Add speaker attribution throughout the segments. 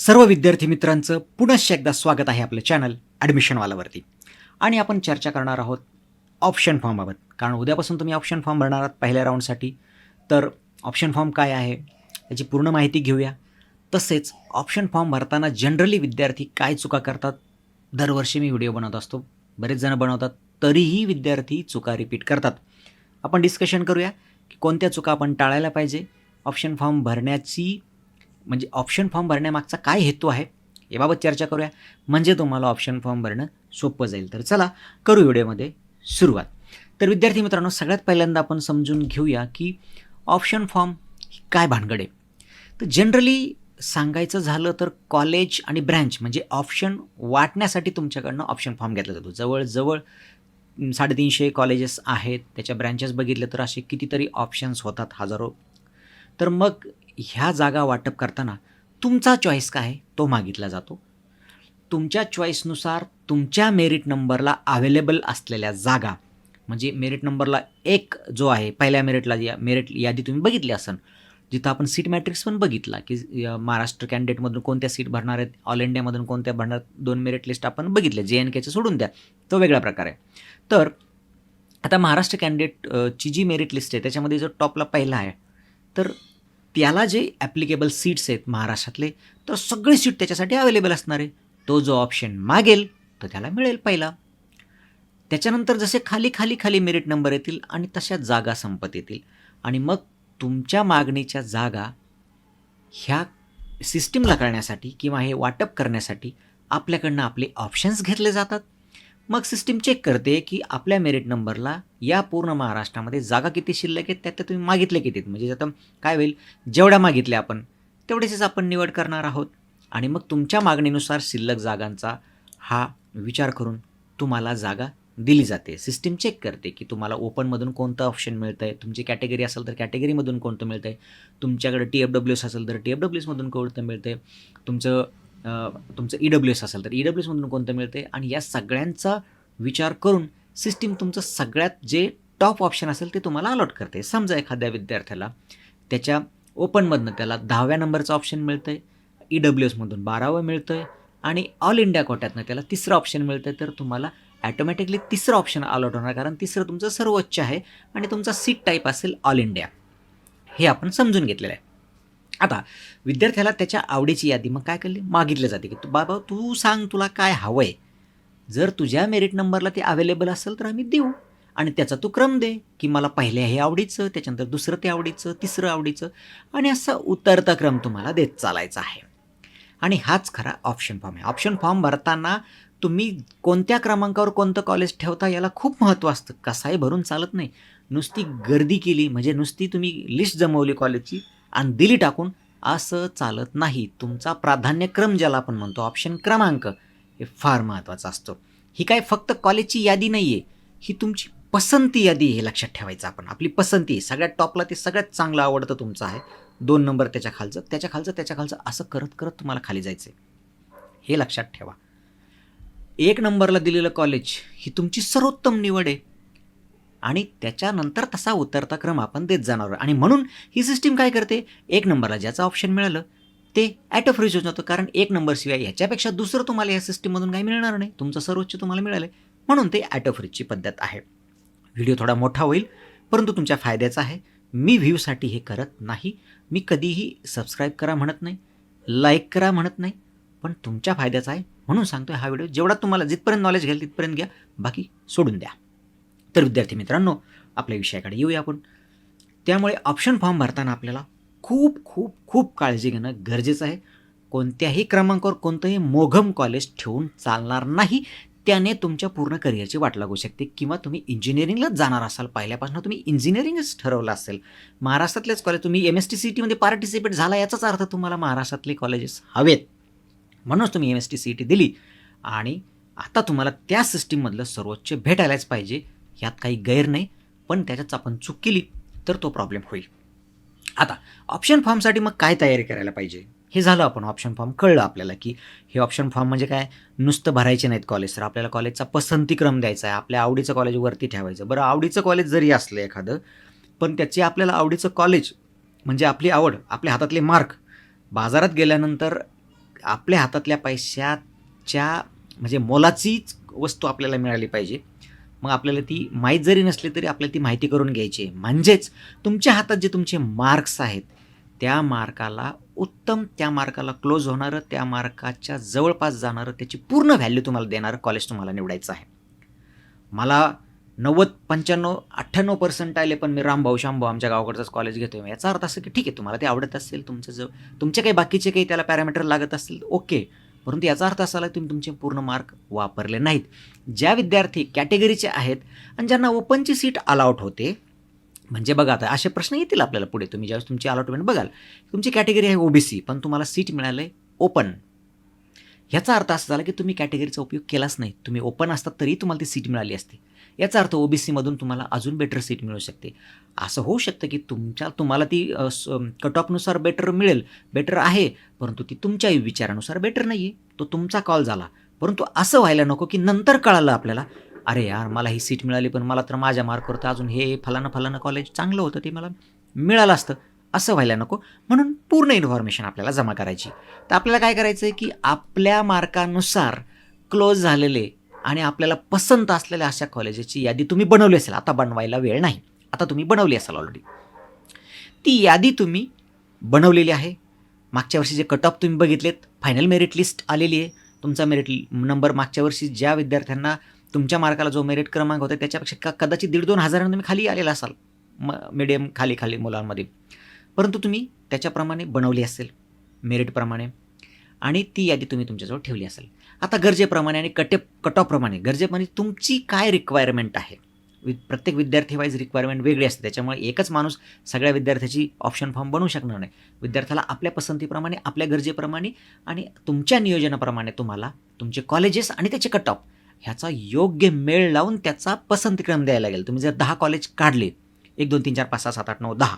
Speaker 1: सर्व विद्यार्थी मित्रांचं पुनश्च एकदा स्वागत आहे आपलं चॅनल ॲडमिशनवालावरती आणि आपण चर्चा करणार आहोत ऑप्शन फॉर्मबाबत कारण उद्यापासून तुम्ही ऑप्शन फॉर्म भरणार आहात पहिल्या राऊंडसाठी तर ऑप्शन फॉर्म काय आहे? याची पूर्ण माहिती घेऊया. तसेच ऑप्शन फॉर्म भरताना जनरली विद्यार्थी काय चुका करतात? दरवर्षी मी व्हिडिओ बनवत असतो. बरेच जण बनवतात. तरीही विद्यार्थी चुका रिपीट करतात. आपण डिस्कशन करूया की कोणत्या चुका आपण टाळायला पाहिजे? ऑप्शन फॉर्म भरण्याची म्हणजे ऑप्शन फॉर्म भरण्यामागचा काय हेतू आहे याबाबत चर्चा करूया. म्हणजे तुम्हाला ऑप्शन फॉर्म भरणं सोपं जाईल. तर चला करू व्हिडिओमध्ये सुरुवात. तर विद्यार्थी मित्रांनो सगळ्यात पहिल्यांदा आपण समजून घेऊया की ऑप्शन फॉर्म काय भानगड आहे. तर जनरली सांगायचं झालं तर कॉलेज आणि ब्रँच म्हणजे ऑप्शन वाटण्यासाठी तुमच्याकडनं ऑप्शन फॉर्म घेतला जातो. जवळजवळ साडेतीनशे कॉलेजेस आहेत. त्याच्या ब्रँचेस बघितले तर असे कितीतरी ऑप्शन्स होतात हजारो. तर मग ह्या जागा वाटप करताना तुमचा चॉईस काय आहे? तो मागितला जातो. तुमच्या चॉईसनुसार तुमच्या मेरिट नंबरला अवेलेबल असलेल्या जागा म्हणजे मेरिट नंबरला एक जो आहे पहिल्या मेरिटला या मेरिट यादी तुम्ही बघितली असन. जिथं आपण सीट मॅट्रिक्स पण बघितला की महाराष्ट्र कॅन्डिडेटमधून कोणत्या सीट भरणार आहेत? ऑल इंडियामधून कोणत्या भरणार? दोन मेरिट लिस्ट आपण बघितले जे एन केचं सोडून द्या. तो वेगळा प्रकार आहे. तर आता महाराष्ट्र कॅन्डिडेटची जी मेरिट लिस्ट आहे त्याच्यामध्ये जो टॉपला पहिला आहे तर त्याला जे ॲप्लिकेबल सीट्स आहेत महाराष्ट्रातले तर सगळे सीट त्याच्यासाठी अवेलेबल असणार आहे. तो जो ऑप्शन मागेल तो त्याला मिळेल पहिला. त्याच्यानंतर जसे खाली खाली खाली मेरिट नंबर येतील आणि तशा जागा संपत येतील. आणि मग तुमच्या मागणीच्या जागा ह्या सिस्टीमला करण्यासाठी किंवा हे वाटप करण्यासाठी आपल्याकडनं आपले ऑप्शन्स घेतले जातात. मग सिस्टीम चेक करते की आपल्या मेरिट नंबरला या पूर्ण महाराष्ट्रामध्ये जागा किती शिल्लक आहेत त्यात तुम्ही मागितले किती म्हणजे आता काय होईल जेवढ्या मागितल्या आपण तेवढेच आपण निवड करणार आहोत. आणि मग तुमच्या मागणीनुसार शिल्लक जागांचा हा विचार करून तुम्हाला जागा दिली जाते. सिस्टीम चेक करते की तुम्हाला ओपनमधून कोणतं ऑप्शन मिळतं आहे तुमची कॅटेगरी असेल तर कॅटेगरीमधून कोणतं मिळतं आहे तुमच्याकडे टी एफ डब्ल्यू एस असेल तर टी एफ डब्ल्यू एसमधून कोणतं मिळतं आहे तुमचं तुमचं ई डब्ल्यू एस असेल तर ई डब्ल्यू एसमधून कोणतं मिळतं आहे आणि या सगळ्यांचा विचार करून सिस्टीम तुमचं सगळ्यात जे टॉप ऑप्शन असेल ते तुम्हाला अलॉट करते समजा एखाद्या विद्यार्थ्याला त्याच्या ओपनमधनं त्याला दहाव्या नंबरचं ऑप्शन मिळतं आहे ई डब्ल्यू एसमधून बारावं मिळतं आहे आणि ऑल इंडिया कोट्यातनं त्याला तिसरं ऑप्शन मिळतं आहे तर तुम्हाला ॲटोमॅटिकली तिसरं ऑप्शन अलॉट होणार. कारण तिसरं तुमचं सर्वोच्च आहे आणि तुमचा सीट टाईप असेल ऑल इंडिया हे आपण समजून घेतलेलं आहे. आता विद्यार्थ्याला त्याच्या आवडीची यादी मग काय केली मागितली जाते की तू बाबा तू सांग तुला काय हवं आहे जर तुझ्या मेरिट नंबरला ते अवेलेबल असेल तर आम्ही देऊ. आणि त्याचा तू क्रम दे की मला पहिल्या हे आवडीचं त्याच्यानंतर दुसरं ते आवडीचं तिसरं आवडीचं आणि असा उतरता क्रम तुम्हाला देत चालायचा आहे. आणि हाच खरा ऑप्शन फॉर्म आहे. ऑप्शन फॉर्म भरताना तुम्ही कोणत्या क्रमांकावर कोणतं कॉलेज ठेवता याला खूप महत्त्व असतं. कसाही भरून चालत नाही. नुसती गर्दी केली म्हणजे नुसती तुम्ही लिस्ट जमवली कॉलेजची आणि दिली टाकून असं चालत नाही. तुमचा प्राधान्यक्रम ज्याला आपण म्हणतो ऑप्शन क्रमांक हे फार महत्त्वाचा असतो. ही काय फक्त कॉलेजची यादी नाही आहे ही तुमची पसंती यादी हे लक्षात ठेवायचं आपण. आपली पसंती सगळ्यात टॉपला ते सगळ्यात चांगलं आवडतं तुमचं आहे. दोन नंबर त्याच्या खालचं त्याच्या खालचं त्याच्या खालचं असं करत करत तुम्हाला खाली जायचं आहे हे लक्षात ठेवा. एक नंबरला दिलेलं कॉलेज ही तुमची सर्वोत्तम निवड आहे. आणि त्याच्यानंतर तसा उतरता क्रम आपण देत जाणार आहोत. आणि म्हणून ही सिस्टीम काय करते? एक नंबरला ज्याचं ऑप्शन मिळालं ते ॲटो फ्रीज होऊन जातं कारण एक नंबरशिवाय ह्याच्यापेक्षा दुसरं तुम्हाला या सिस्टीममधून काही मिळणार नाही. तुमचं सर्वोच्च तुम्हाला मिळालं आहे म्हणून ते ॲटो फ्रीजची पद्धत आहे. व्हिडिओ थोडा मोठा होईल परंतु तुमच्या फायद्याचा आहे. मी व्ह्यूसाठी हे करत नाही. मी कधीही सबस्क्राईब करा म्हणत नाही लाईक करा म्हणत नाही पण तुमच्या फायद्याचा आहे. म्हणून सांगतो हा व्हिडिओ जेवढा तुम्हाला जिथपर्यंत नॉलेज घ्याल तिथपर्यंत घ्या. बाकी सोडून द्या. तर विद्यार्थी मित्रांनो आपल्या विषयाकडे येऊया आपण. त्यामुळे ऑप्शन फॉर्म भरताना आपल्याला खूप खूप खूप काळजी घेणं गरजेचं आहे. कोणत्याही क्रमांकावर कोणतंही मोघम कॉलेज ठेवून चालणार नाही त्याने तुमच्या पूर्ण करिअरची वाट लागू शकते. किंवा तुम्ही इंजिनिअरिंगलाच जाणार असाल पहिल्यापासून तुम्ही इंजिनिअरिंगच ठरवलं असेल. महाराष्ट्रातलेच कॉलेज तुम्ही एम एस टी सी टीमध्ये पार्टिसिपेट झाला याचाच अर्थ तुम्हाला महाराष्ट्रातले कॉलेजेस हवेत. म्हणूनच तुम्ही M S T C T दिली. आणि आता तुम्हाला त्या सिस्टीममधलं सर्वोच्च भेटायलाच पाहिजे. यात काही गैर नाही पण त्याच्यात आपण चूक केली तर तो प्रॉब्लेम होईल. आता ऑप्शन फॉर्मसाठी मग काय तयारी करायला पाहिजे? हे झालं आपण ऑप्शन फॉर्म कळलं आपल्याला की हे ऑप्शन फॉर्म म्हणजे काय? नुसतं भरायचे नाहीत कॉलेज तर आपल्याला कॉलेजचा पसंतीक्रम द्यायचा आहे. आपल्या आवडीचं कॉलेज वरती ठेवायचं. बरं आवडीचं कॉलेज जरी असलं एखादं पण त्याची आपल्याला आवडीचं कॉलेज म्हणजे आपली आवड आपल्या हातातले मार्क बाजारात गेल्यानंतर आपल्या हातातल्या पैशाच्या म्हणजे मोलाचीच वस्तू आपल्याला मिळाली पाहिजे. मग आपल्याला ती माहीत जरी नसली तरी आपल्याला ती माहिती करून घ्यायची आहे. म्हणजेच तुमच्या हातात जे तुमचे मार्क्स आहेत त्या मार्काला उत्तम त्या मार्काला क्लोज होणारं त्या मार्काच्या जवळपास जाणारं त्याची पूर्ण व्हॅल्यू तुम्हाला देणारं कॉलेज तुम्हाला निवडायचं आहे. मला नव्वद पंच्याण्णव अठ्ठ्याण्णव पर्सेंट आले पण मी रामभाऊ शामभाऊ आमच्या गावाकडचंच कॉलेज घेतोय. याचा अर्थ असं की ठीक आहे तुम्हाला ते आवडत असेल तुमचं जवळ तुमचे काही बाकीचे काही त्याला पॅरामीटर लागत असतील ओके परंतु याचा अर्थ असा आला की तुम्ही तुमचे पूर्ण मार्क वापरले नाहीत. ज्या विद्यार्थी कॅटेगरीचे आहेत आणि ज्यांना ओपनची सीट अलाउट होते म्हणजे बघा आता असे प्रश्न येतील आपल्याला पुढे. तुम्ही ज्यावेळेस तुमची अलॉटमेंट बघाल तुमची कॅटेगरी आहे ओबीसी पण तुम्हाला सीट मिळालं आहे ओपन. ह्याचा अर्थ असा झाला की तुम्ही कॅटेगरीचा उपयोग केलाच नाही. तुम्ही ओपन असतात तरी तुम्हाला ती सीट मिळाली असते. याचा अर्थ ओबीसीमधून तुम्हाला अजून बेटर सीट मिळू शकते. असं होऊ शकतं की तुमच्या तुम्हाला ती कट ऑफनुसार बेटर मिळेल बेटर आहे परंतु ती तुमच्या विचारानुसार बेटर नाही आहे तो तुमचा कॉल झाला. परंतु असं व्हायला नको की नंतर कळालं आपल्याला अरे यार मला ही सीट मिळाली पण मला तर माझ्या मार्कवर तर अजून हे फलानं फलानं कॉलेज चांगलं होतं ते मला मिळालं असतं. असं व्हायला नको. म्हणून पूर्ण इन्फॉर्मेशन आपल्याला जमा करायची. तर आपल्याला काय करायचं आहे की आपल्या मार्कानुसार क्लोज झालेले आणि आपल्याला पसंत असलेल्या अशा कॉलेजेसची यादी तुम्ही बनवली असेल. आता बनवायला वेळ नाही. आता तुम्ही बनवली असाल ऑलरेडी ती यादी तुम्ही बनवलेली आहे. मागच्या वर्षी जे कट ऑफ तुम्ही बघितलेत फायनल मेरिट लिस्ट आलेली आहे. तुमचा मेरिट नंबर मागच्या वर्षी ज्या विद्यार्थ्यांना तुमच्या मार्काला जो मेरिट क्रमांक होता त्याच्यापेक्षा का कदाचित दीड दोन हजारांना तुम्ही खाली आलेला असाल. म मिडियम खाली खाली मुलांमध्ये. परंतु तुम्ही त्याच्याप्रमाणे बनवली असेल. मेरिटप्रमाणे आणि ती यादी तुम्ही तुमच्याजवळ ठेवली असेल. आता गरजेप्रमाणे आणि कटे कट ऑफप्रमाणे गरजेप्रमाणे तुमची काय रिक्वायरमेंट आहे? वि प्रत्येक विद्यार्थी वाईज रिक्वायरमेंट वेगळी असते. त्याच्यामुळे एकच माणूस सगळ्या विद्यार्थ्याची ऑप्शन फॉर्म बनवू शकणार नाही. विद्यार्थ्याला आपल्या पसंतीप्रमाणे आपल्या गरजेप्रमाणे आणि तुमच्या नियोजनाप्रमाणे तुम्हाला तुमचे कॉलेजेस आणि त्याचे कट ऑफ ह्याचा योग्य मेळ लावून त्याचा पसंतीक्रम द्यायला लागेल. तुम्ही जर दहा कॉलेज काढले एक दोन तीन चार पाच सहा सात आठ नऊ दहा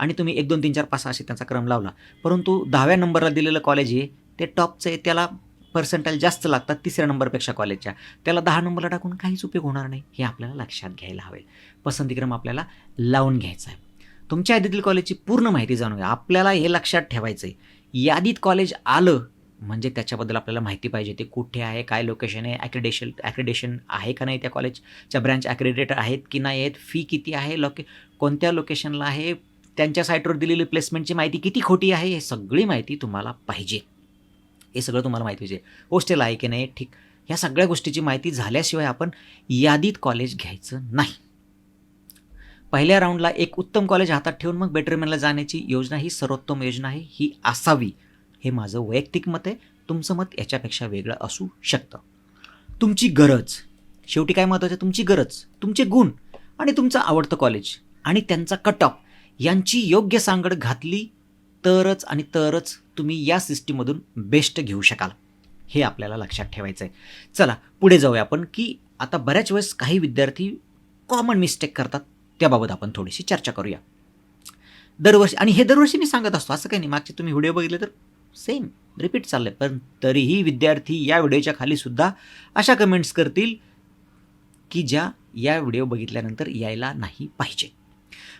Speaker 1: आणि तुम्ही एक दोन तीन चार पाच सहा असे त्यांचा क्रम लावला परंतु दहाव्या नंबरला दिलेलं कॉलेज हे ते टॉपचं आहे त्याला पर्सेंटाईल जास्त लागतात तिसऱ्या नंबरपेक्षा कॉलेजच्या त्याला दहा नंबरला टाकून काहीच उपयोग होणार नाही. हे आपल्याला लक्षात घ्यायला हवे. पसंतीक्रम आपल्याला लावून घ्यायचा आहे. तुमच्या यादीतील कॉलेजची पूर्ण माहिती जाणून घ्या. आपल्याला हे लक्षात ठेवायचं आहे यादीत कॉलेज आलं म्हणजे त्याच्याबद्दल आपल्याला माहिती पाहिजे. ते कुठे आहे? काय लोकेशन आहे? ॲक्रेडेशन ॲक्रेडेशन आहे का नाही त्या कॉलेजच्या ब्रँच ॲक्रेडेट आहेत की नाही आहेत? फी किती आहे? लोके कोणत्या लोकेशनला आहे? त्यांच्या साईटवर दिलेली प्लेसमेंटची माहिती किती खोटी आहे? हे सगळी माहिती तुम्हाला पाहिजे. हे सगळं तुम्हाला माहिती पाहिजे. होस्टेल आहे की नाही ठीक. ह्या सगळ्या गोष्टीची माहिती झाल्याशिवाय आपण यादीत कॉलेज घ्यायचं नाही. पहिल्या राऊंडला एक उत्तम कॉलेज हातात ठेवून मग बेटरमॅनला जाण्याची योजना ही सर्वोत्तम योजना आहे ही असावी. हे माझं वैयक्तिक मत आहे. तुमचं मत याच्यापेक्षा वेगळं असू शकतं. तुमची गरज. शेवटी काय महत्त्वाचं तुमची गरज तुमचे गुण आणि तुमचं आवडतं कॉलेज आणि त्यांचा कट ऑफ यांची योग्य सांगड घातली तरच आणि तरच तुम्ही या सिस्टीममधून बेस्ट घेऊ शकाल. हे आपल्याला लक्षात ठेवायचं आहे चला पुढे जाऊया आपण की आता बऱ्याच वेळेस काही विद्यार्थी कॉमन मिस्टेक करतात. त्याबाबत आपण थोडीशी चर्चा करूया. दरवर्षी आणि हे दरवर्षी मी सांगत असतो असं काही नाही. मागचे तुम्ही व्हिडिओ बघितले तर सेम रिपीट चाललं आहे पण तरीही विद्यार्थी या व्हिडिओच्या खालीसुद्धा अशा कमेंट्स करतील की ज्या या व्हिडिओ बघितल्यानंतर यायला नाही पाहिजे.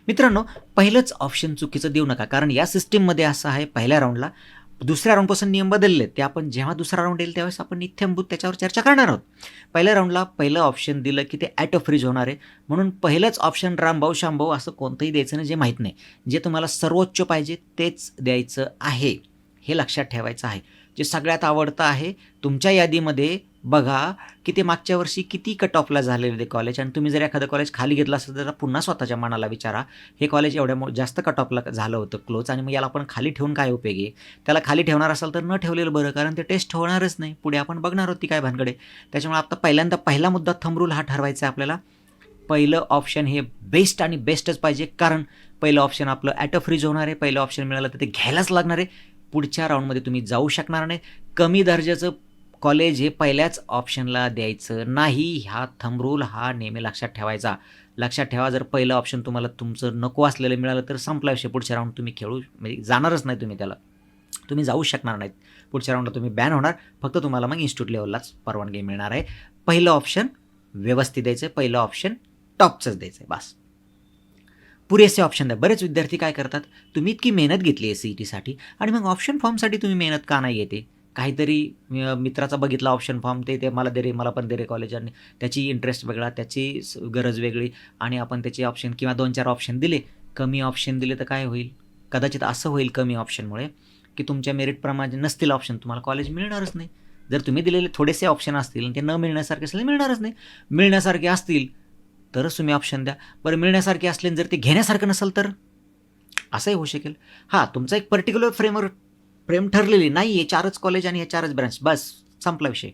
Speaker 1: मित्रांनो पहिलंच ऑप्शन चुकीचं देऊ नका. कारण या सिस्टीममध्ये असं आहे पहिल्या राऊंडला दुसऱ्या राऊंडपासून नियम बदलले ते आपण जेव्हा दुसरा राऊंड येईल त्यावेळेस आपण नित्यंभूत त्याच्यावर चर्चा करणार आहोत. पहिल्या राऊंडला पहिलं ऑप्शन दिलं की ते ॲटो फ्रीज होणार आहे. म्हणून पहिलंच ऑप्शन रामभाऊ शामभाऊ असं कोणतंही द्यायचं नाही जे माहीत नाही. जे तुम्हाला सर्वोच्च पाहिजे तेच द्यायचं आहे. हे लक्षात ठेवायचं आहे. जे सगळ्यात आवडतं आहे तुमच्या यादीमध्ये बघा की ते मागच्या वर्षी किती कट ऑफला झालेले ते कॉलेज आणि तुम्ही जर एखादं कॉलेज खाली घेतलं असेल तर पुन्हा स्वतःच्या मनाला विचारा. हे कॉलेज एवढ्या जास्त कट ऑफला झालं होतं क्लोज आणि मग याला आपण खाली ठेवून काय उपयोगी त्याला खाली ठेवणार असाल तर न ठेवलेलं बरं कारण ते टेस्ट होणारच नाही. पुढे आपण बघणार होती काय भानकडे त्याच्यामुळे आता पहिल्यांदा पहिला मुद्दा थंबरूल हा ठरवायचा आहे आपल्याला. पहिलं ऑप्शन हे बेस्ट आणि बेस्टच पाहिजे कारण पहिलं ऑप्शन आपलं ॲटो फ्रीज होणार आहे. पहिलं ऑप्शन मिळालं तर ते घ्यायलाच लागणार आहे. पुढच्या राऊंडमध्ये तुम्ही जाऊ शकणार नाही. कमी दर्जाचं कॉलेज हे पहिल्याच ऑप्शनला द्यायचं नाही. ह्या थंबरूल हा नेहमी लक्षात ठेवायचा. लक्षात ठेवा जर पहिलं ऑप्शन तुम्हाला तुमचं नको असलेलं मिळालं तर संपला. विषय पुढच्या राऊंड तुम्ही खेळू म्हणजे जाणारच नाही तुम्ही त्याला. तुम्ही जाऊ शकणार नाहीत. पुढच्या राऊंडला तुम्ही बॅन होणार. फक्त तुम्हाला मग इन्स्टिट्यूट लेवललाच परवानगी मिळणार आहे. पहिलं ऑप्शन व्यवस्थित द्यायचं आहे पहिलं ऑप्शन टॉपचंच द्यायचं आहे बास. पुरेसे ऑप्शन द्या. बरेच विद्यार्थी काय करतात? तुम्ही इतकी मेहनत घेतली आहे सी ई टीसाठी आणि मग ऑप्शन फॉर्मसाठी तुम्ही मेहनत का नाही येते काहीतरी मित्राचा बघितला ऑप्शन फॉर्म ते ते मला दे रे मला पण दे रे कॉलेज आणि त्याची इंटरेस्ट वेगळा त्याची गरज वेगळी. आणि आपण त्याचे ऑप्शन किंवा दोन चार ऑप्शन दिले कमी ऑप्शन दिले तर काय होईल? कदाचित असं होईल कमी ऑप्शनमुळे की तुमच्या मेरिटप्रमाणे नसतील ऑप्शन तुम्हाला कॉलेज मिळणारच नाही. जर तुम्ही दिलेले थोडेसे ऑप्शन असतील आणि ते न मिळण्यासारखे असले मिळणारच नाही. मिळण्यासारखे असतील तरच तुम्ही ऑप्शन द्या. बरं मिळण्यासारखे असले आणि जर ते घेण्यासारखं नसेल तर? असंही होऊ शकेल. हां तुमचा एक पर्टिक्युलर फ्रेमवर्क प्रेम ठरलेली नाही आहे चारच कॉलेज आणि हे चारच ब्रँच बस संपला विषय.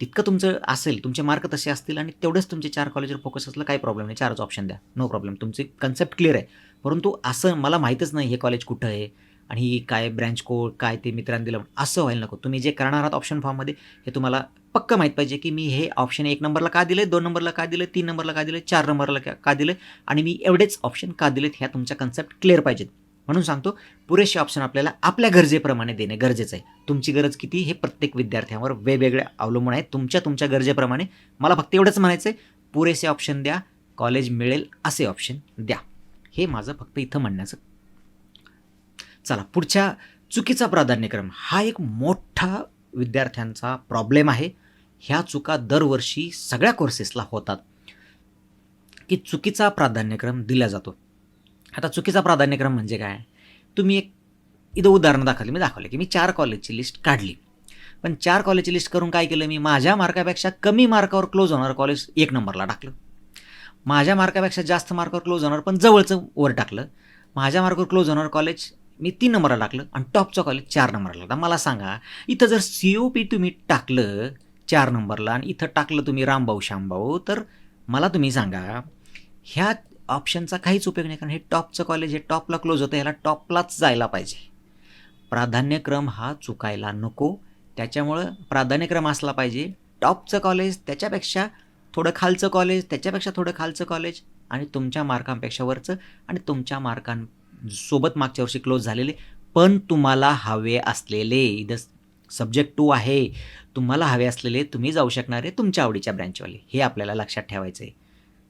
Speaker 1: तितकं तुमचं असेल तुमचे मार्क तसे असतील आणि तेवढेच तुमचे चार कॉलेजवर फोकस असलं काही प्रॉब्लेम नाही. चारच ऑप्शन द्या. नो प्रॉब्लेम तुमची कन्सेप्ट क्लिअर आहे. परंतु असं मला माहीतच नाही हे कॉलेज कुठं आहे आणि ही काय ब्रँच कोड काय ते मित्रांनी दिलं. असं व्हायला नको. तुम्ही जे करणार आहात ऑप्शन फॉर्ममध्ये हे तुम्हाला पक्क माहीत पाहिजे की मी हे ऑप्शन एक नंबरला का दिले दोन नंबरला का दिले तीन नंबरला का दिले चार नंबरला का- का दिले आणि मी एवढेच ऑप्शन का दिलेत ह्या तुमच्या कन्सेप्ट क्लिअर पाहिजेत. म्हणून सांगतो पुरेसे ऑप्शन आपल्याला आपल्या गरजेप्रमाणे देणे गरजेचं आहे. तुमची गरज किती हे प्रत्येक विद्यार्थ्यांवर वेगवेगळे अवलंबून आहे. तुमच्या तुमच्या गरजेप्रमाणे. मला फक्त एवढंच म्हणायचं आहे पुरेसे ऑप्शन द्या कॉलेज मिळेल असे ऑप्शन द्या. हे माझं फक्त इथं म्हणण्याचं. चला पुढच्या चुकीचा प्राधान्यक्रम. हा एक मोठा विद्यार्थ्यांचा प्रॉब्लेम आहे. ह्या चुका दरवर्षी सगळ्या कोर्सेसला होतात. की चुकीचा प्राधान्यक्रम दिला जातो. आता चुकीचा प्राधान्यक्रम म्हणजे काय? तुम्ही एक इथं उदाहरणं दाखवली मी दाखवले की मी चार कॉलेजची लिस्ट काढली. पण चार कॉलेजची लिस्ट करून काय केलं मी? माझ्या मार्कापेक्षा कमी मार्कावर क्लोज होणार कॉलेज एक नंबरला टाकलं. माझ्या मार्कापेक्षा जास्त मार्कावर क्लोज होणार पण जवळचं वर टाकलं. माझ्या मार्कावर क्लोज होणार कॉलेज मी तीन नंबरला टाकलं आणि टॉपचं कॉलेज चार नंबरला आता मला सांगा इथं जर सी ओ पी तुम्ही टाकलं चार नंबरला आणि इथं टाकलं तुम्ही रामभाऊ श्यामभाऊ तर मला तुम्ही सांगा ह्या ऑप्शनचा काहीच उपयोग नाही कारण हे टॉपचं कॉलेज हे टॉपला क्लोज होतं ह्याला टॉपलाच जायला पाहिजे. प्राधान्यक्रम हा चुकायला नको त्याच्यामुळं प्राधान्यक्रम असला पाहिजे. टॉपचं कॉलेज त्याच्यापेक्षा थोडं खालचं कॉलेज त्याच्यापेक्षा थोडं खालचं कॉलेज आणि तुमच्या मार्कांपेक्षा वरचं आणि तुमच्या मार्कांसोबत मागच्या वर्षी क्लोज झालेले पण तुम्हाला हवे असलेले इथं सब्जेक्ट टू आहे तुम्हाला हवे असलेले तुम्ही जाऊ शकणारे तुमच्या आवडीच्या ब्रँचवाले हे आपल्याला लक्षात ठेवायचं आहे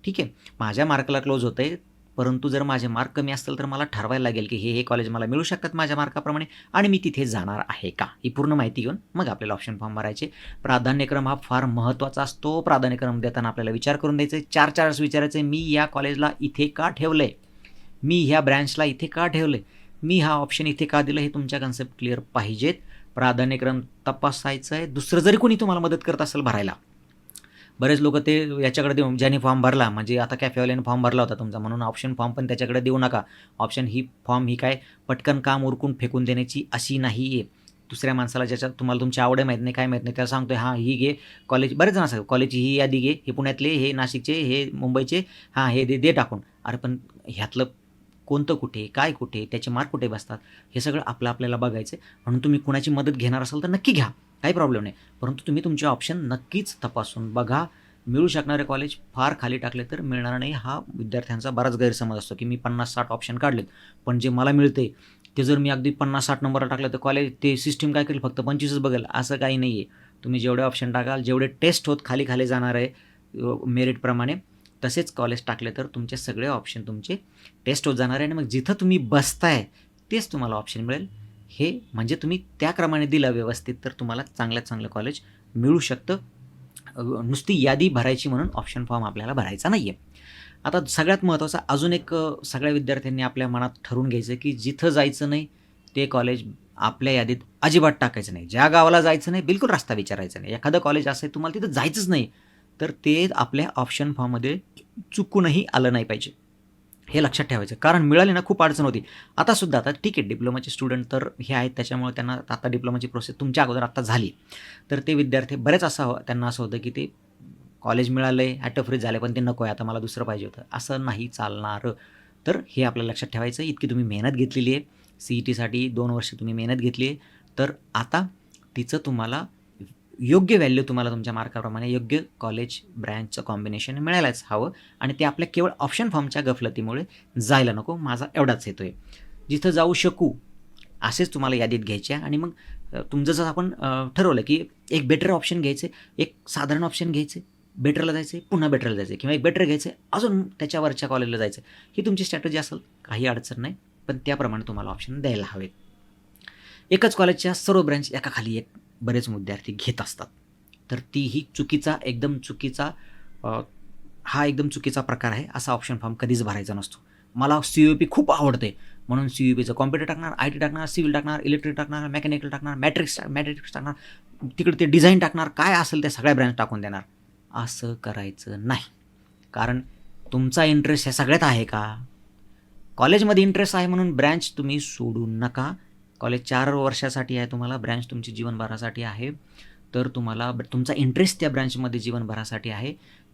Speaker 1: ठीक आहे. माझ्या मार्कला क्लोज होतं आहे परंतु जर माझे मार्क कमी असतील तर मला ठरवायला लागेल की हे हे कॉलेज मला मिळू शकतात माझ्या मार्काप्रमाणे आणि मी तिथे जाणार आहे का? ही पूर्ण माहिती घेऊन मग आपल्याला ऑप्शन फॉर्म भरायचे. प्राधान्यक्रम हा फार महत्त्वाचा असतो. प्राधान्यक्रम देताना आपल्याला विचार करून द्यायचं. आहे चार चारच विचारायचं आहे मी या कॉलेजला इथे का ठेवलं आहे मी ह्या ब्रँचला इथे का ठेवलं आहे मी हा ऑप्शन इथे का दिलं? हे तुमच्या कन्सेप्ट क्लिअर पाहिजेत. प्राधान्यक्रम तपासायचं आहे दुसरं जरी कोणी तुम्हाला मदत करत असेल भरायला बरेच लोक ते याच्याकडे देऊन ज्याने फॉर्म भरला म्हणजे आता कॅफेवाल्याने फॉर्म भरला होता तुमचा म्हणून ऑप्शन फॉर्म पण त्याच्याकडे देऊ नका. ऑप्शन ही फॉर्म ही काय पटकन काम उरकून फेकून देण्याची अशी नाही आहे दुसऱ्या माणसाला ज्याच्यात तुम्हाला तुमची आवड माहीत नाही काय माहीत नाही त्याला सांगतोय हां ही घे कॉलेज बरेच जण असं कॉलेजची ही यादी घे हे पुण्यातले हे नाशिकचे हे मुंबईचे हां हे दे दे टाकून. अरे पण ह्यातलं कोणतं कुठे काय कुठे त्याचे मार्क कुठे बसतात हे सगळं आपलं आपल्याला बघायचं आहे म्हणून तुम्ही कुणाची मदत घेणार असाल तर नक्की घ्या. काही प्रॉब्लेम नाही. परंतु तुम्ही तुमचे ऑप्शन नक्कीच तपासून बघा. मिळू शकणारे कॉलेज फार खाली टाकले तर मिळणार नाही. हा विद्यार्थ्यांचा बराच गैरसमज असतो की मी पन्नास साठ ऑप्शन काढलेत. पण जे मला मिळते ते जर मी अगदी पन्नास साठ नंबरला टाकलं तर कॉलेज ते सिस्टीम काय करेल? फक्त पंचवीसच बघेल. असं काही नाही आहे तुम्ही जेवढे ऑप्शन टाकाल जेवढे टेस्ट होत खाली खाली जाणार आहे मेरिटप्रमाणे तसेच कॉलेज टाकले तर तुमचे सगळे ऑप्शन तुमचे टेस्ट होत जाणार आहे. आणि मग जिथं तुम्ही बसताय तेच तुम्हाला ऑप्शन मिळेल. हे म्हणजे तुम्ही त्या क्रमाने दिलं व्यवस्थित तर तुम्हाला चांगल्यात चांगलं कॉलेज मिळू शकतं. नुसती यादी भरायची म्हणून ऑप्शन फॉर्म आपल्याला भरायचा नाही आहे आता सगळ्यात महत्त्वाचा अजून एक सगळ्या विद्यार्थ्यांनी आपल्या मनात ठरवून घ्यायचं की जिथं जायचं नाही ते कॉलेज आपल्या यादीत अजिबात टाकायचं नाही. ज्या गावाला जायचं नाही बिलकुल रस्ता विचारायचा नाही. एखादं कॉलेज असं आहे तुम्हाला तिथं जायचंच नाही तर ते आपल्या ऑप्शन फॉर्ममध्ये चुकूनही आलं नाही पाहिजे. हे लक्षात ठेवायचं. कारण मिळाली ना खूप अडचण होती. आता सुद्धा आता ठीक आहे डिप्लोमाचे स्टुडंट तर हे आहेत त्याच्यामुळे त्यांना आता डिप्लोमाची प्रोसेस तुमच्या अगोदर आता झाली. तर ते विद्यार्थी बरेच असं हो- त्यांना असं होतं की ते कॉलेज मिळालं आहे ॲटो फ्रीज झाले पण ते नको आहे आता मला दुसरं पाहिजे होतं. असं नाही चालणार. तर हे आपल्याला लक्षात ठेवायचं इतकी तुम्ही मेहनत घेतलेली आहे. सी ई टीसाठी दोन वर्ष तुम्ही मेहनत घेतली आहे. तर आता तिचं तुम्हाला योग्य व्हॅल्यू तुम्हाला तुमच्या मार्काप्रमाणे योग्य कॉलेज ब्रँचचं कॉम्बिनेशन मिळायलाच हवं आणि ते आपल्या केवळ ऑप्शन फॉर्मच्या गफलतीमुळे जायला नको. माझा एवढाच येतो आहे. जिथं जाऊ शकू असेच तुम्हाला यादीत घ्यायचे आहे. आणि मग तुमचं जसं आपण ठरवलं की एक बेटर ऑप्शन घ्यायचे एक साधारण ऑप्शन घ्यायचे बेटरला जायचं पुन्हा बेटरला जायचं किंवा एक बेटर घ्यायचं अजून त्याच्यावरच्या कॉलेजला जायचं. ही तुमची स्ट्रॅटजी असेल काही अडचण नाही. पण त्याप्रमाणे तुम्हाला ऑप्शन द्यायला हवेत. एकच कॉलेजच्या सर्व ब्रँच एकाखाली एक बरेच विद्यार्थी घेत असतात. तर ती ही चुकीचा एकदम चुकीचा हा एकदम चुकीचा प्रकार आहे असा ऑप्शन फॉर्म कधीच भरायचा नसतो. मला सी यू पी खूप आवडते. म्हणून सी यू पीचं कॉम्प्युटर टाकणार आय टी टाकणार सिव्हिल टाकणार इलेक्ट्रिक टाकणार मेकॅनिकल टाकणार मॅट्रिक्स मॅट्रिक्स टाकणार तिकडे ते डिझाईन टाकणार काय असेल त्या सगळ्या ब्रँच टाकून देणार. असं करायचं नाही. कारण तुमचा इंटरेस्ट ह्या सगळ्यात आहे का? कॉलेजमध्ये इंटरेस्ट आहे म्हणून ब्रँच तुम्ही सोडू नका. कॉलेज चार वर्षासाठी आहे तुम्हाला ब्रँच तुमची जीवनभरासाठी आहे. तर तुम्हाला तुमचा इंटरेस्ट त्या ब्रँचमध्ये जीवनभरासाठी आहे.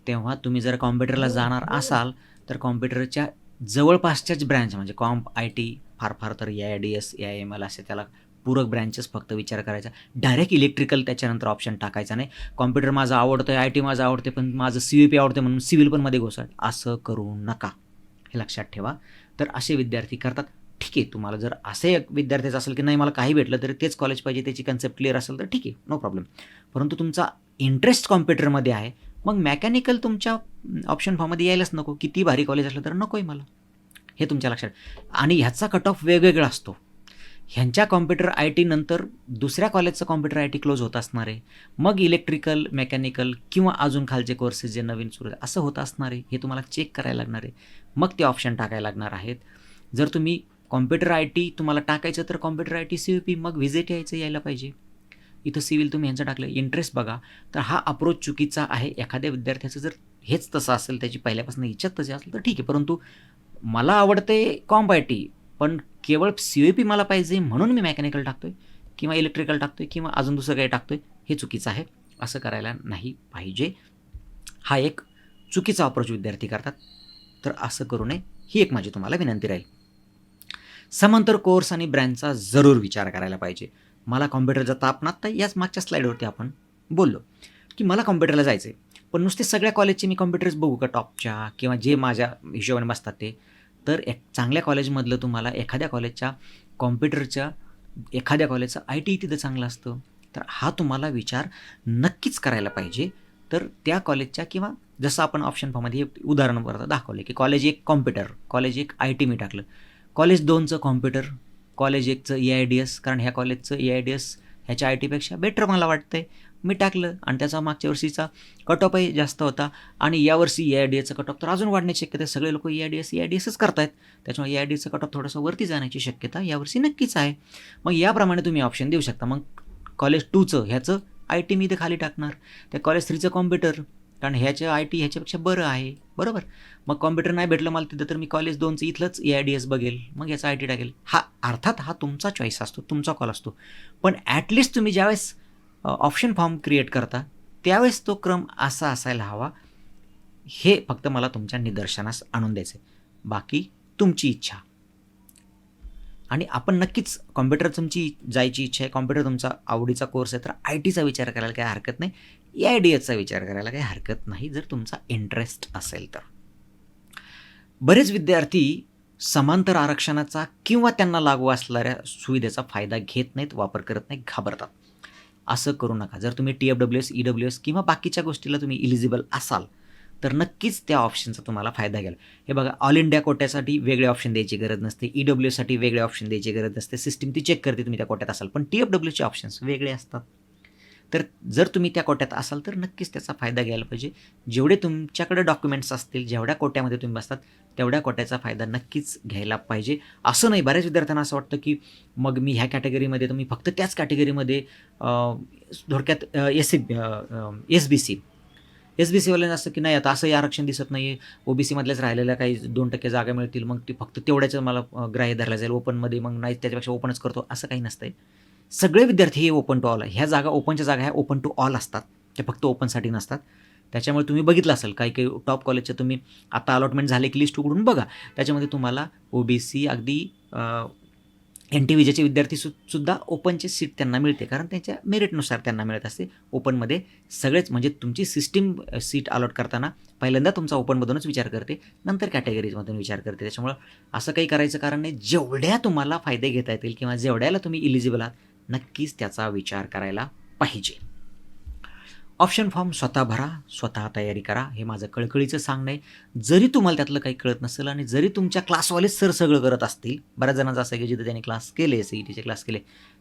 Speaker 1: तेव्हा तुम्ही जर कॉम्प्युटरला जाणार असाल तर कॉम्प्युटरच्या जवळपासच्याच ब्रँच म्हणजे कॉम्प आय टी फार फार तर A I D S A I M L असे त्याला पूरक ब्रँचेस फक्त विचार करायचा. डायरेक्ट इलेक्ट्रिकल त्याच्यानंतर ऑप्शन टाकायचा नाही. कॉम्प्युटर माझं आवडतं आहे आय टी माझं आवडते पण माझं सी व्ही पी आवडते म्हणून सिव्हिल पण मध्ये घोसाळ असं करू नका. हे लक्षात ठेवा. तर असे विद्यार्थी करतात. ठीक आहे तुम्हाला जर असे एक विद्यार्थ्याचं असेल की नाही मला काही भेटलं तरी तेच कॉलेज पाहिजे त्याची कन्सेप्ट क्लिअर असेल तर ठीक आहे नो प्रॉब्लेम परंतु तुमचा इंटरेस्ट कॉम्प्युटरमध्ये आहे मग मेकॅनिकल तुमच्या ऑप्शन फॉर्ममध्ये यायलाच नको. किती भारी कॉलेज असलं तर नको आहे मला. हे तुमच्या लक्षात. आणि ह्याचा कट ऑफ वेगवेगळा असतो. ह्यांच्या कॉम्प्युटर आय टी नंतर दुसऱ्या कॉलेजचं कॉम्प्युटर आय टी क्लोज होत असणार आहे. मग इलेक्ट्रिकल मेकॅनिकल किंवा अजून खालचे कोर्सेस जे नवीन सुरू आहेत असं होत असणार आहे. हे तुम्हाला चेक करायला लागणार आहे. मग ते ऑप्शन टाकायला लागणार आहेत. जर तुम्ही कॉम्प्युटर आय टी तुम्हाला टाकायचं तर computer I T C U P मग व्हिजिट यायचं यायला पाहिजे. इथं सिव्हिल तुम्ही ह्यांचं टाकलं इंटरेस्ट बघा. तर हा अप्रोच चुकीचा आहे. एखाद्या विद्यार्थ्याचं जर हेच तसं असेल त्याची पहिल्यापासून इच्छाच तशी असेल तर ठीक आहे. परंतु मला आवडते कॉम्प आय टी पण केवळ सी यू पी मला पाहिजे म्हणून मी मेकॅनिकल टाकतोय किंवा इलेक्ट्रिकल टाकतोय किंवा अजून दुसरं काही टाकतोय हे चुकीचं आहे. असं करायला नाही पाहिजे. हा एक चुकीचा अप्रोच विद्यार्थी करतात. तर असं करू नये. ही एक माझी तुम्हाला विनंती राहील. समांतर कोर्स आणि ब्रँडचा जरूर विचार करायला पाहिजे. मला कॉम्प्युटरचा ताप ना तर याच मागच्या स्लाईडवरती आपण बोललो की मला कॉम्प्युटरला जायचं आहे पण नुसते सगळ्या कॉलेजचे मी कॉम्प्युटर्स बघू का टॉपच्या किंवा जे माझ्या हिशोबाने बसतात ते. तर एक चांगल्या कॉलेजमधलं तुम्हाला एखाद्या कॉलेजच्या कॉम्प्युटरच्या एखाद्या कॉलेजचं आय टी तिथं चांगलं असतं. तर हा तुम्हाला विचार नक्कीच करायला पाहिजे. तर त्या कॉलेजच्या किंवा जसं आपण ऑप्शन फॉर्ममध्ये हे उदाहरण दाखवलं की कॉलेज एक कॉम्प्युटर कॉलेज एक आय टी मी टाकलं. कॉलेज दोनचं कॉम्प्युटर कॉलेज एकचं ए आय डी एस कारण ह्या कॉलेजचं ए आय डी एस ह्याच्या आय टीपेक्षा बेटर मला वाटतंय. मी टाकलं आणि त्याचा मागच्या वर्षीचा कट ऑफही जास्त होता आणि यावर्षी ए आय डी एचं कट ऑफ तर अजून वाढण्याची शक्यता सगळे लोक A I D S A I D such करतायत. त्याच्यामुळे ए आय डी एसचं कट ऑफ थोडंसं वरती जाण्याची शक्यता यावर्षी नक्कीच आहे. मग याप्रमाणे तुम्ही ऑप्शन देऊ शकता. मग कॉलेज टूचं ह्याचं आय टी मी इथे खाली टाकणार. त्या कॉलेज थ्रीचं कॉम्प्युटर कारण ह्याच्या आय टी ह्याच्यापेक्षा बरं आहे. बरोबर? मग कॉम्प्युटर नाही भेटलं मला तिथं तर मी कॉलेज दोनचं इथलंच ए आय डी एस बघेल. मग याचा आय टी टाकेल. हा अर्थात हा तुमचा चॉईस असतो तुमचा कॉल असतो. पण ॲटलिस्ट तुम्ही ज्यावेळेस ऑप्शन फॉर्म क्रिएट करता त्यावेळेस तो क्रम असा असायला हवा. हे फक्त मला तुमच्या निदर्शनास आणून द्यायचं आहे बाकी तुमची इच्छा. आणि आपण नक्कीच कॉम्प्युटर तुमची जायची इच्छा आहे. कॉम्प्युटर तुमचा आवडीचा कोर्स आहे. तर आय टीचा विचार करायला काही हरकत नाही. या आयडियाचा विचार करायला काही हरकत नाही. जर तुमचा इंटरेस्ट असेल तर. बरेच विद्यार्थी समांतर आरक्षणाचा किंवा त्यांना लागू असणाऱ्या सुविधेचा फायदा घेत नाहीत वापर करत नाही घाबरतात. असं करू नका. जर तुम्ही T F W S E W S किंवा बाकीच्या गोष्टीला तुम्ही इलिजिबल असाल तर नक्कीच त्या ऑप्शनचा तुम्हाला फायदा घ्याल. हे बघा ऑल इंडिया कोट्यासाठी वेगळे ऑप्शन द्यायची गरज नसते. ई डब्ल्यू एससाठी वेगळे ऑप्शन द्यायची गरज नसते. सिस्टीम ती चेक करते तुम्ही त्या कोट्यात असाल. पण टी एफ डब्ल्यूचे ऑप्शन्स वेगळे असतात. तर जर तुम्ही त्या कोट्यात असाल तर नक्कीच त्याचा फायदा घ्यायला पाहिजे. जेवढे तुमच्याकडे डॉक्युमेंट्स असतील जेवढ्या कोट्यामध्ये तुम्ही बसतात तेवढ्या कोट्याचा फायदा नक्कीच घ्यायला पाहिजे. असं नाही बऱ्याच विद्यार्थ्यांना असं वाटतं की मग मी ह्या कॅटेगरीमध्ये तर मी फक्त त्याच कॅटेगरीमध्ये थोडक्यात S C S B C S B सीवाल्यांना असं की नाही आता असंही आरक्षण दिसत नाही आहे ओ बी सीमधल्याच राहिलेल्या काही दोन टक्के जागा मिळतील मग ती फक्त तेवढ्याच मला ग्राह्य धरला जाईल. ओपनमध्ये मग नाही त्याच्यापेक्षा ओपनच करतो असं काही नसतंय. सगळे विद्यार्थी हे ओपन टू ऑल आहे. ह्या जागा ओपनच्या जागा ह्या ओपन टू ऑल असतात. ते फक्त ओपनसाठी नसतात. त्याच्यामुळे तुम्ही बघितलं असेल काही काही टॉप कॉलेजचे तुम्ही आता अलॉटमेंट झाले की लिस्ट उघडून बघा. त्याच्यामध्ये तुम्हाला ओ बी सी अगदी एन टी विजेचे विद्यार्थी सु सुद्धा ओपनचे सीट त्यांना मिळते. कारण त्यांच्या मेरिटनुसार त्यांना मिळत असते. ओपनमध्ये सगळेच म्हणजे तुमची सिस्टीम सीट अलॉट करताना पहिल्यांदा तुमचा ओपनमधूनच विचार करते. नंतर कॅटेगरीजमधून विचार करते. त्याच्यामुळं असं काही करायचं कारण नाही. जेवढ्या तुम्हाला फायदे घेता येतील किंवा जेवढ्याला तुम्ही इलिजिबल आहात नक्कीच त्याचा विचार करायला पाहिजे. ऑप्शन फॉर्म स्वतः भरा स्वतः तयारी करा. हे माझं कळकळीचं सांगणं आहे. जरी तुम्हाला त्यातलं काही कळत नसेल आणि जरी तुमच्या क्लासवालेच सर सगळं करत असतील बऱ्याच जणांचं असं आहे की जिथे त्यांनी क्लास केले सी टीचे क्लास केले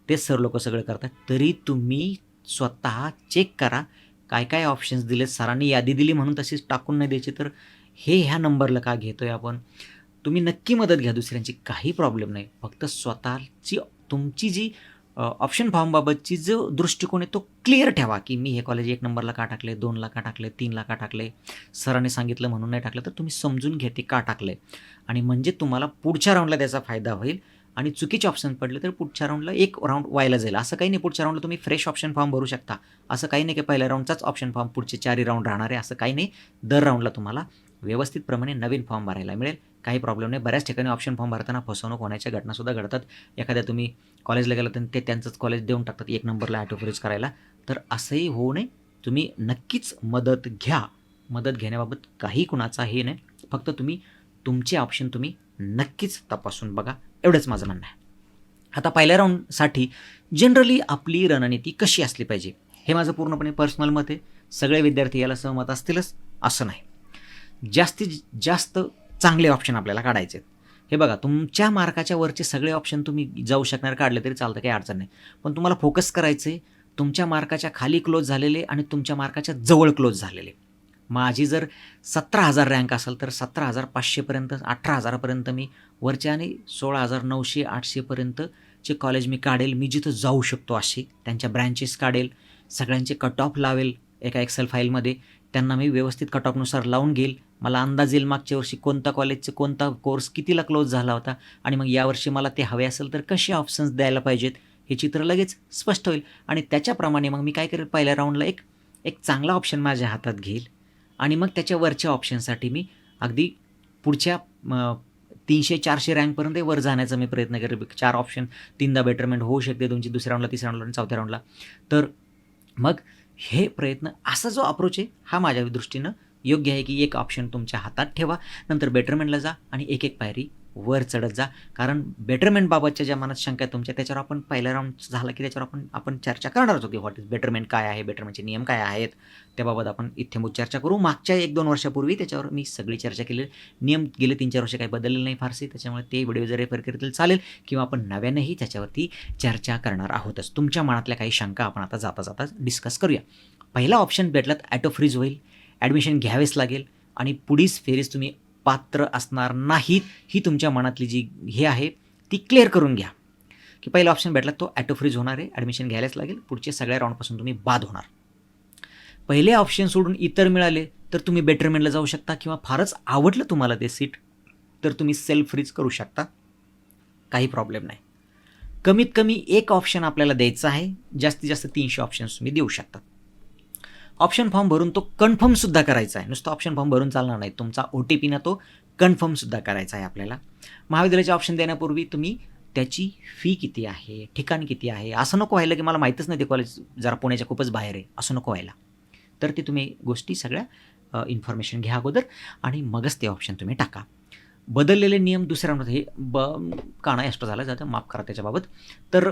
Speaker 1: तेच सर लोक सगळं करतात. तरी तुम्ही स्वतः चेक करा. काय काय ऑप्शन्स दिलेत? सरांनी यादी दिली म्हणून तशीच टाकून नाही द्यायची तर हे ह्या नंबरला का घेतो आहे आपण? तुम्ही नक्की मदत घ्या. दुसऱ्यांची काही प्रॉब्लेम नाही. फक्त स्वतःची तुमची जी ऑप्शन फॉर्मबाबतची जो दृष्टिकोन आहे तो क्लिअर ठेवा की मी हे कॉलेज एक नंबरला का टाकले दोनला का टाकले तीनला का टाकले? सरांनी सांगितलं म्हणून नाही टाकलं तर तुम्ही समजून घ्या ते का टाकले. आणि म्हणजे तुम्हाला पुढच्या राऊंडला त्याचा फायदा होईल आणि चुकीचे ऑप्शन पडले तर पुढच्या राऊंडला एक राऊंड व्हायला जाईल. असं काही नाही पुढच्या राऊंडला तुम्ही फ्रेश ऑप्शन फॉर्म भरू शकता. असं काही नाही की पहिल्या राऊंडचाच ऑप्शन फॉर्म पुढचे चारही राऊंड राहणार आहे. असं काही नाही. दर राऊंडला तुम्हाला व्यवस्थितप्रमाणे नवीन फॉर्म भरायला मिळेल. काही प्रॉब्लेम नाही. बऱ्याच ठिकाणी ऑप्शन फॉर्म भरताना फसवणूक होण्याच्या घटनासुद्धा घडतात. एखाद्या तुम्ही कॉलेजला गेला तर ते त्यांचंच कॉलेज देऊन टाकतात. एक नंबरला ॲटो करायला. तर असंही होऊ नये. तुम्ही नक्कीच मदत घ्या. मदत घेण्याबाबत काही कुणाचा हे नाही. फक्त तुम्ही तुमचे ऑप्शन तुम्ही नक्कीच तपासून बघा. एवढंच माझं म्हणणं आहे. आता पहिल्या राऊंडसाठी जनरली आपली रणनीती कशी असली पाहिजे? हे माझं पूर्णपणे पर्सनल मत आहे. सगळे विद्यार्थी याला सहमत असतीलच. असं नाही. जास्तीत जास्त चांगले ऑप्शन आपल्याला काढायचे आहेत हे बघा तुमच्या मार्काच्या वरचे सगळे ऑप्शन तुम्ही जाऊ शकणार काढले तरी चालतं काही अडचण नाही. पण तुम्हाला फोकस करायचं आहे तुमच्या मार्काच्या खाली क्लोज झालेले आणि तुमच्या मार्काच्या जवळ क्लोज झालेले. माझी जर सतरा हजार रँक असेल तर सतरा हजार पाचशेपर्यंत अठरा हजारापर्यंत मी वरच्या आणि सोळा हजार नऊशे आठशेपर्यंतचे कॉलेज मी काढेल मी जिथं जाऊ शकतो असे त्यांच्या ब्रँचेस काढेल सगळ्यांचे कट ऑफ लावेल एका एक्सेल फाईलमध्ये त्यांना मी व्यवस्थित कट ऑफनुसार लावून घेईल मला अंदाज येईल मागच्या वर्षी कोणता कॉलेजचे कोणता कोर्स कितीला क्लोज झाला होता आणि मग यावर्षी मला ते हवे असेल तर कसे ऑप्शन्स द्यायला पाहिजेत हे चित्र लगेच स्पष्ट होईल. आणि त्याच्याप्रमाणे मग मी काय करेल पहिल्या राऊंडला एक एक चांगला ऑप्शन माझ्या हातात घेईल. आणि मग त्याच्या वरच्या ऑप्शनसाठी मी अगदी पुढच्या तीनशे चारशे रँकपर्यंत वर जाण्याचा मी प्रयत्न करेल. चार ऑप्शन तीनदा बेटरमेंट होऊ शकते तुमची दुसऱ्या राऊंडला तिसऱ्या राऊंडला आणि चौथ्या राऊंडला तर मग हे प्रयत्न असा जो अप्रोच आहे हा माझ्या दृष्टीनं योग्य आहे की एक ऑप्शन तुमच्या हातात ठेवा. नंतर बेटरमेंटला जा आणि एक एक पायरी वर चढत जा. कारण बेटरमेंटबाबतच्या ज्या मनात शंका आहे तुमच्या त्याच्यावर आपण पहिला राऊंड झाला की त्याच्यावर आपण आपण चर्चा करणारच होती व्हॉट इज बेटरमेंट काय आहे बेटरमेंटचे नियम काय आहेत? त्याबाबत आपण इथे चर्चा करू. मागच्या एक दोन वर्षापूर्वी त्याच्यावर मी सगळी चर्चा केली. नियम गेले तीन चार वर्ष काही बदलले नाही फारसे. त्याच्यामुळे ते व्हिडिओ जर रेफर करतील चालेल किंवा आपण नव्यानेही त्याच्यावरती चर्चा करणार आहोतच. तुमच्या मनातल्या काही शंका आपण आता जाता जाता डिस्कस करूया. पहिला ऑप्शन भेटलात ॲटो फ्रीज होईल ॲडमिशन घ्यावेच लागेल आणि पुढीच फेरीज तुम्ही पात्र असणार नाहीत ही तुमच्या मनातली जी हे आहे ती क्लिअर करून घ्या. की पहिला ऑप्शन भेटला तो ॲटो फ्रीज होणार आहे ॲडमिशन घ्यायलाच लागेल पुढचे सगळ्या राऊंडपासून तुम्ही बाद होणार. पहिले ऑप्शन सोडून इतर मिळाले तर तुम्ही बेटरमेंटला जाऊ शकता किंवा फारच आवडलं तुम्हाला ते सीट तर तुम्ही सेल्फ फ्रीज करू शकता. काही प्रॉब्लेम नाही. कमीत कमी एक ऑप्शन आपल्याला द्यायचा आहे जास्तीत जास्त तीनशे ऑप्शन्स तुम्ही देऊ शकता. ऑप्शन फॉर्म भरून तो कन्फर्मसुद्धा करायचा आहे. नुसतं ऑप्शन फॉर्म भरून चालणार नाही. तुमचा ओ टी पीनं तो कन्फर्मसुद्धा करायचा आहे आपल्याला. महाविद्यालयाचे ऑप्शन देण्यापूर्वी तुम्ही त्याची फी किती आहे ठिकाण किती आहे असं नको व्हायला की मला माहीतच नाही ते कॉलेज जरा पुण्याच्या खूपच बाहेर आहे असं नको व्हायला. तर ते तुम्ही गोष्टी सगळ्या इन्फॉर्मेशन घ्या अगोदर आणि मगच ते ऑप्शन तुम्ही टाका. बदललेले नियम दुसऱ्या राऊंडमध्ये ब काणा एक्स्ट्रा झाला जातं माफ करा त्याच्याबाबत. तर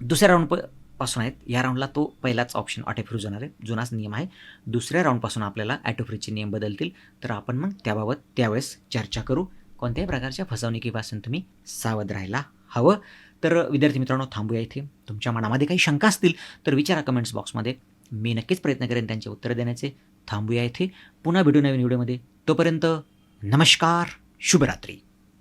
Speaker 1: दुसऱ्या राऊंड प पासून आहेत. या राऊंडला तो पहिलाच ऑप्शन ऑटो फ्रीज होणार आहे. जुनाच नियम आहे. दुसऱ्या राऊंडपासून आपल्याला ॲटो फ्रीजचे नियम बदलतील. तर आपण मग त्याबाबत त्यावेळेस चर्चा करू. कोणत्याही प्रकारच्या फसवणुकीपासून तुम्ही सावध राहायला हवं. तर विद्यार्थी मित्रांनो थांबूया इथे. तुमच्या मनामध्ये काही शंका असतील तर विचारा कमेंट्स बॉक्समध्ये मी नक्कीच प्रयत्न करेन त्यांचे उत्तर देण्याचे. थांबूया इथे. पुन्हा भेटू नवीन व्हिडिओमध्ये तोपर्यंत नमस्कार. शुभरात्री.